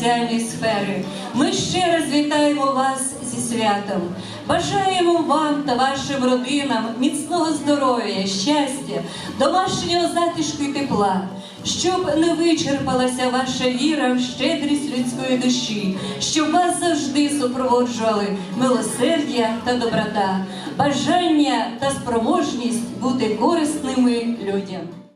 Соціальної сфери. Ми ще раз вітаємо вас зі святом. Бажаємо вам та вашим родинам міцного здоров'я, щастя, домашнього затишку і тепла, щоб не вичерпалася ваша віра в щедрість людської душі, щоб вас завжди супроводжували милосердя та доброта, бажання та спроможність бути корисними людям.